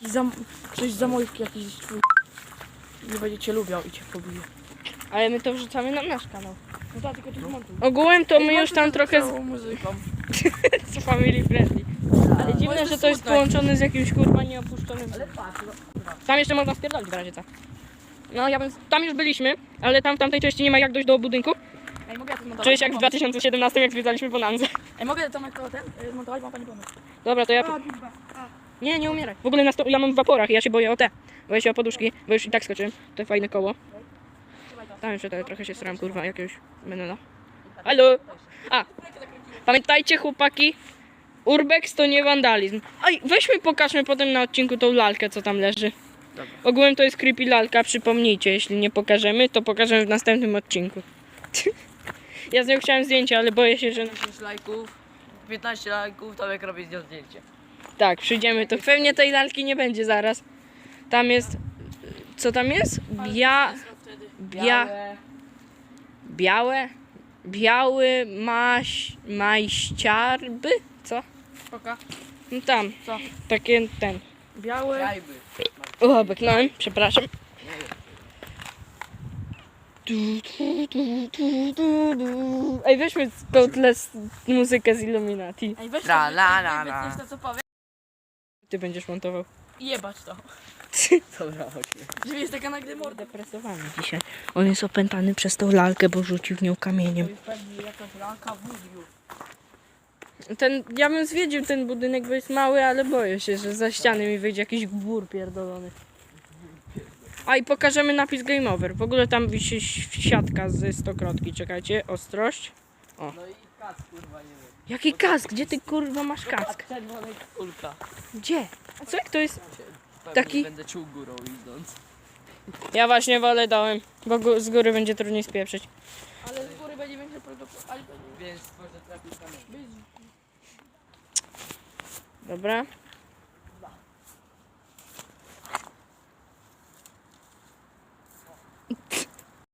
Zam... Ktoś zamojówki jakiś twój... Nie będzie cię lubiał i cię pobije. Ale my to wrzucamy na nasz kanał. No tak, tylko ty zmontuj. Ogółem to my już tam trochę Całą muzyką. z, z family friendly. Ale dziwne, jest że to jest połączone z jakimś kurwa nieopuszczonym. Ale patrz, no. Tam jeszcze można spierdolić w razie co. No ja bym... Tam już byliśmy, ale tam w tamtej części nie ma jak dojść do budynku. Ej, mogę ja to zmontować? Czuję się jak w Mam 2017 jak zwiedzaliśmy pomysł. Ej, mogę Tomek to ten y, zmontować? Mam pani pomysł. Dobra, to ja... A. Nie, nie umieraj. W ogóle na sto... ja mam w waporach ja się boję o te. Boję się o poduszki, bo już i tak skoczyłem. To fajne koło. Tam jeszcze te, trochę się sram, kurwa, jakiegoś menela. Halo! A! Pamiętajcie, chłopaki, urbex to nie wandalizm. Oj, weźmy, pokażmy potem na odcinku tą lalkę, co tam leży. Ogółem to jest creepy lalka, przypomnijcie. Jeśli nie pokażemy, to pokażemy w następnym odcinku. ja z nią chciałem zdjęcie, ale boję się, że... 10 lajków, 15 lajków, Tomek robi z nią zdjęcie. Tak, przyjdziemy, to pewnie tej lalki nie będzie zaraz. Tam jest... Co tam jest? Bia... Bia... Białe? Biały maś... Majściarby? Co? Poka. No tam. Co? Takie ten. Białe. Jajby. O, beknąłem, przepraszam. Du, du, du, du, du, du. Ej, weźmy tą tle s- muzykę z Illuminati. Ej, weź la, la, la. wytniesz to, co powiem Ty będziesz montował. jebać to. Dobra, chodźmy. Żeby jest taka nagle morda. Depresowany dzisiaj. On jest opętany przez tą lalkę, bo rzucił w nią To kamieniem. jest pewnie jakaś lalka w. Ten, ja bym zwiedził ten budynek, bo jest mały, ale boję się, że za ściany mi wyjdzie jakiś gbur pierdolony. A i pokażemy napis Game Over. W ogóle tam wisi siatka ze stokrotki. Czekajcie, ostrość. No i kac, kurwa, nie wiem. Jaki kask? Gdzie ty kurwa masz kask? Czerwona kulka. Gdzie? A co jak to jest? Pewnie Taki- będę czuł górą idąc. Ja właśnie wolę dałem, bo gó- z góry będzie trudniej spieprzyć. Ale z góry będzie większe prawdopodobieństwo. Więc może trafić kamerę. Dobra.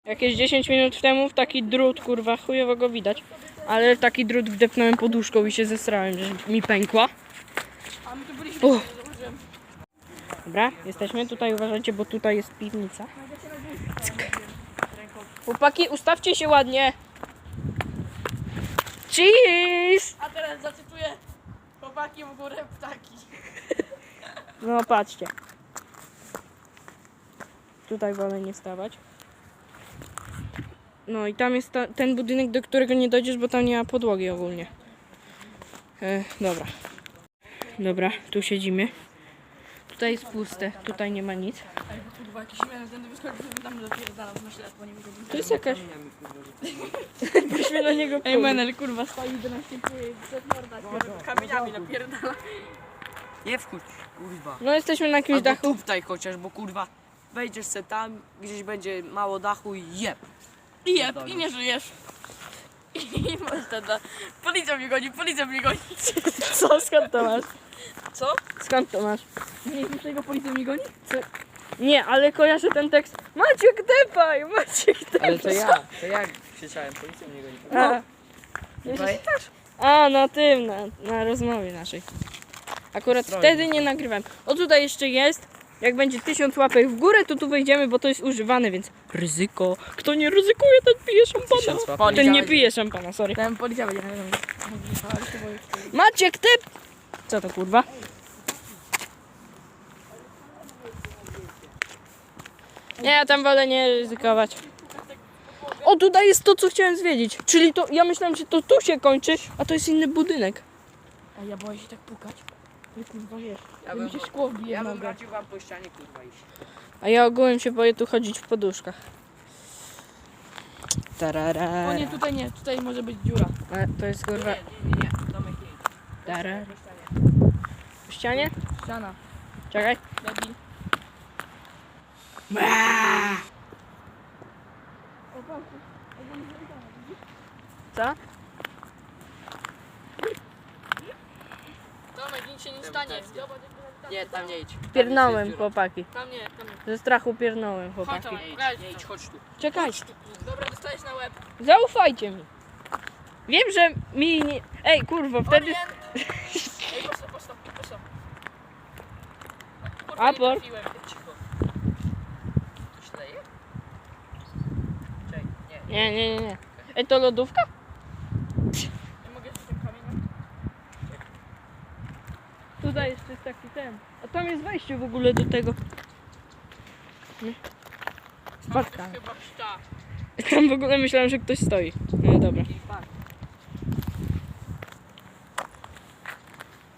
Jakieś 10 minut temu w taki drut, kurwa, chujowo go widać. Ale w taki drut wdepnąłem poduszką i się zesrałem, że mi pękła. A my tu byliśmy, Uch. Dobra, jesteśmy tutaj, uważajcie, bo tutaj jest piwnica. Cyk. Chłopaki, ustawcie się ładnie. Cheese! A teraz zacytuję chłopaki w górę ptaki. No patrzcie. Tutaj wolę nie stawać. No i tam jest ta, ten budynek, do którego nie dojdziesz, bo tam nie ma podłogi ogólnie. E, dobra. Dobra, tu siedzimy. Tutaj jest puste, tutaj nie ma nic. To jest jakaś... Byśmy na niego Ej. Menel, kurwa, stoi do nas kamieniami napierdala. Nie wchódź, kurwa. No jesteśmy na jakimś Albo dachu. tutaj chociaż, bo kurwa, wejdziesz se tam, gdzieś będzie mało dachu i jeb. I jeb, i nie żyjesz. I masz ten, na- policja mnie goni, policja mnie goni. Co? Skąd to masz? Co? Skąd to masz? Nie wiem, czego policja mnie goni? Nie, ale kojarzę ten tekst. Maciek depaj, Maciek depaj. Ale to ja, to ja krzyczałem, policja mnie goni. A, a na tym, na, na rozmowie naszej. Akurat Stroju. wtedy nie nagrywałem. O tutaj jeszcze jest. Jak będzie tysiąc łapek w górę, to tu wejdziemy, bo to jest używane, więc ryzyko. Kto nie ryzykuje, ten pije szampana. Ten nie pije szampana, sorry. Ten policja będzie na mnie. Maciek, typ! Co to kurwa? Nie, ja tam wolę nie ryzykować. O, tutaj jest to, co chciałem zwiedzić. Czyli to, ja myślałem, że to tu się kończy, a to jest inny budynek. A ja boję się tak pukać. Nie kurwa wiesz. Ja bym- się szkło wbije Ja bym radził wam po ścianie, kurwa, iść. A ja ogółem się boję tu chodzić w poduszkach. Tarara. O nie, tutaj nie, tutaj może być dziura. A, to jest kurwa. Nie, nie, nie, Tomek nie. Tarara. W ścianie? Ściana. Czekaj. Debil. Co? Tomek, nic się nie stanie. Nie, tam nie idź. Piernąłem, chłopaki. Tam nie, tam nie. Ze strachu piernąłem, Chodź chłopaki. Tomek, Nie idź, nie chodź tu. Czekaj. Dobra, dostajesz na łeb. Zaufajcie mi. Wiem, że mi nie... Ej, kurwa, wtedy... Orient. Ej, poszło, poszło, poszło. Apor. Cicho. To śleje? Czekaj, nie. Nie, nie, nie, nie. Ej, to lodówka? Nie mogę jeszcze ten kamień. Tutaj jeszcze jest taki ten. A tam jest wejście w ogóle do tego. Nie. Spadka. Chyba pszcza. Tam w ogóle myślałem, że ktoś stoi. No dobra.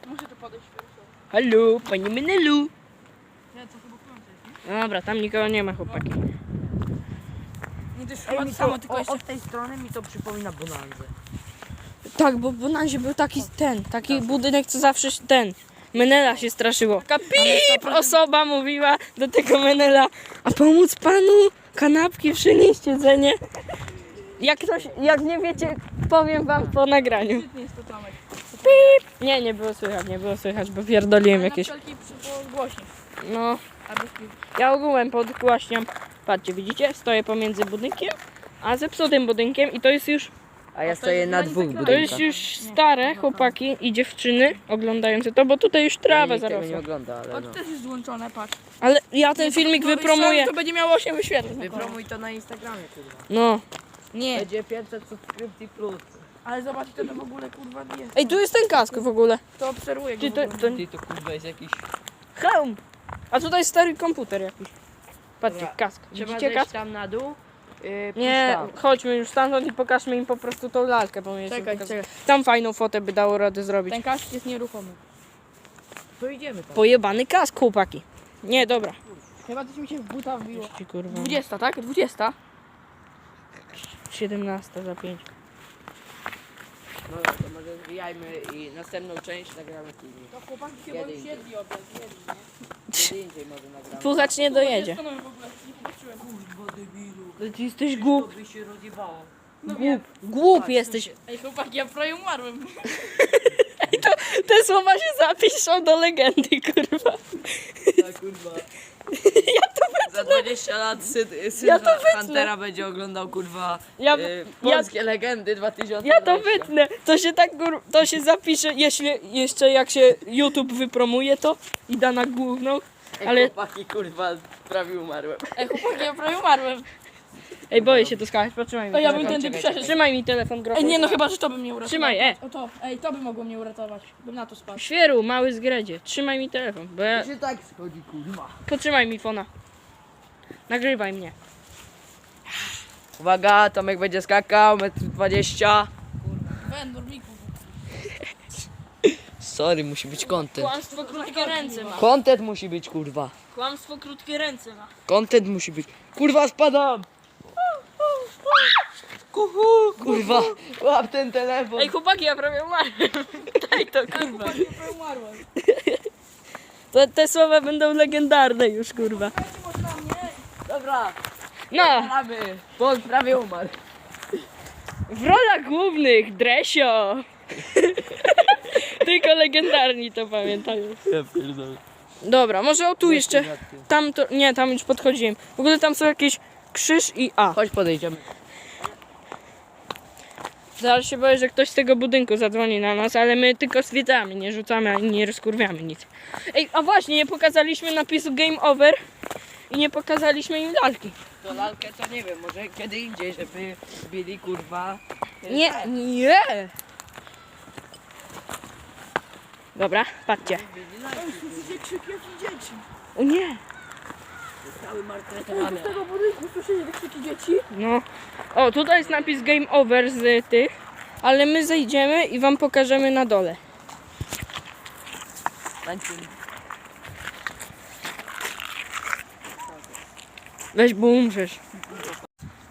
Muszę tu podejść. Halo, pani Menelu. Nie, chyba? Dobra, tam nikogo nie ma, chłopaki. Nie, już Ej, mi to samo, tylko o, jeszcze... od tej strony mi to przypomina bonanzę. Tak, bo w Bonanzie był taki ten, taki budynek, co zawsze ten. Menela się straszyło. Taka pip osoba mówiła do tego Menela, a pomóc panu kanapki przynieść jedzenie. Jak ktoś, jak nie wiecie, powiem wam po nagraniu. Tomek. Nie, nie było słychać, nie było słychać, bo pierdoliłem jakieś. No, ja ogółem podgłaśniam. Patrzcie, widzicie? Stoję pomiędzy budynkiem, a zepsutym budynkiem i to jest już A ja to stoję jest na dwóch To budynkach. jest już stare chłopaki i dziewczyny oglądające to, bo tutaj już trawa Nikt tego nie zarosła. ogląda, O, ale to no. też jest złączone, patrz. Ale ja ten filmik No, wypromuję. To będzie miało 8 wyświetleń. Wypromuj to na Instagramie, kurwa. No. Nie, Będzie 500 subskrypcji plus. ale zobacz, to w ogóle kurwa nie jest. Ej, tu jest ten kask w ogóle. To obserwuję Ty, go. to, to... Ty to kurwa jest jakiś... Hełm! A tutaj stary komputer jakiś. Patrzcie, Dobra, kask. Trzeba Widzicie zejść kask? tam na dół. Yy, Nie, chodźmy już stamtąd i pokażmy im po prostu tą lalkę. Bo mnie Czekaj, czekaj. Tam fajną fotę by dało radę zrobić. Ten kask jest nieruchomy. To idziemy tam. Pojebany kask, chłopaki. Nie, dobra. Chyba coś mi się w buta wbiło. Ci kurwa. 20, tak? 20. 17 za 5. No to może zwijajmy i następną część nagramy filmik. To chłopaki chyba już indziej. jedli obiad, jedli, nie? Kiedy indziej może nagramy. Puchacz nie dojedzie. Co mamy w ogóle? Nie popatrzyłem. Kurwa debilu. Ale ty jesteś głup. To by się rozjebało. No wiem. Głup jesteś. Ej chłopaki, ja prawie umarłem. Te słowa się zapiszą do legendy, kurwa. Tak kurwa. Ja to Za 20 lat syn, syn Ja to wytnę. Huntera będzie oglądał kurwa Ja- e, polskie legendy 2000. Ja to wytnę. To się tak kur... to się zapisze, jeśli jeszcze jak się YouTube wypromuje to i da na główną. Ale ale- chłopaki kurwa prawie umarłem. Ej chłopaki, ja prawie umarłem. Ej, boję się to skakać, potrzymaj mi ja bym telefon. tędy przeszedł. Trzymaj mi telefon, grochu. Ej, nie no, chyba, że to by mnie uratowało. Trzymaj, e. O to, ej, to by mogło mnie uratować. Bym na to spadł. Świeru, mały zgredzie. Trzymaj mi telefon, bo ja... się tak schodzi kurwa. Potrzymaj mi fona. Nagrywaj mnie. Uwaga, Tomek będzie skakał, metr 20. Wendor, Miku. Sorry, musi być content. Kłamstwo krótkie ręce ma. Content musi być kurwa. Kłamstwo krótkie ręce ma. Content musi być. Kurwa spadam! Kurwa, łap ten telefon. Ej, chłopaki, ja prawie umarłem. Daj to, kurwa. Chłopaki, ja prawie umarłem. To, te słowa będą legendarne już, kurwa. Dobra, No, gramy, bo on prawie umarł. w rolach głównych Dresio. Tylko legendarni to pamiętają. Ja pierdolę. Dobra, może o tu jeszcze. Tam to. Nie, tam już podchodziłem. W ogóle tam są jakieś krzyż i A. Chodź podejdziemy. Zaraz się boję, że ktoś z tego budynku zadzwoni na nas, ale my tylko zwiedzamy, nie rzucamy ani nie rozkurwiamy nic. Ej, a właśnie, nie pokazaliśmy napisu Game Over i nie pokazaliśmy im lalki. To lalkę to nie wiem, może kiedy indziej, żeby byli kurwa. Nie, nie. Dobra, patrzcie. Jakichś dzieci. O nie. Cały martretowany. Z tego budynku słyszycie te krzyki dzieci? No. O, tutaj jest napis Game Over z tych, ale my zejdziemy i wam pokażemy na dole. Weź, bo umrzesz.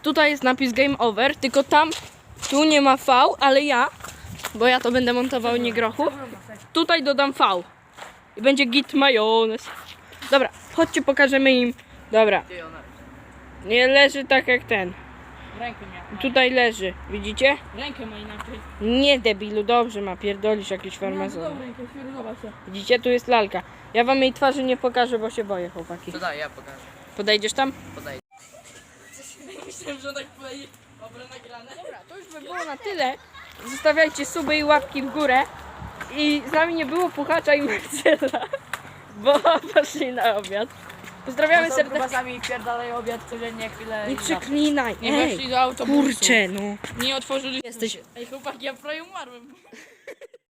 Tutaj jest napis Game Over, tylko tam, tu nie ma V, ale ja, bo ja to będę montował nie grochu, tutaj dodam V. I będzie git majonez. Dobra, chodźcie, pokażemy im. Dobra, nie leży tak jak ten. Rękę miał. Tutaj leży, widzicie? Rękę ma inaczej. Nie debilu, dobrze ma, pierdolisz jakieś No, farmazony. Widzicie, tu jest lalka. Ja wam jej twarzy nie pokażę, bo się boję, chłopaki. To daj, ja pokażę. Podejdziesz tam? Podaj. Myślałem, że tak powiedzieć. Dobra, nagrane. Dobra, To już by było na tyle. Zostawiajcie suby i łapki w górę. I z nami nie było Puchacza i Marcela. Bo poszli na obiad. Pozdrawiamy No to serdecznie. grubasami pierdalają obiad codziennie chwilę. Nie przeklinaj. Nie Ej, weszli do autobusu. kurczę, no. Nie otworzyli. Jesteś... Ej chłopaki, ja prawie umarłem.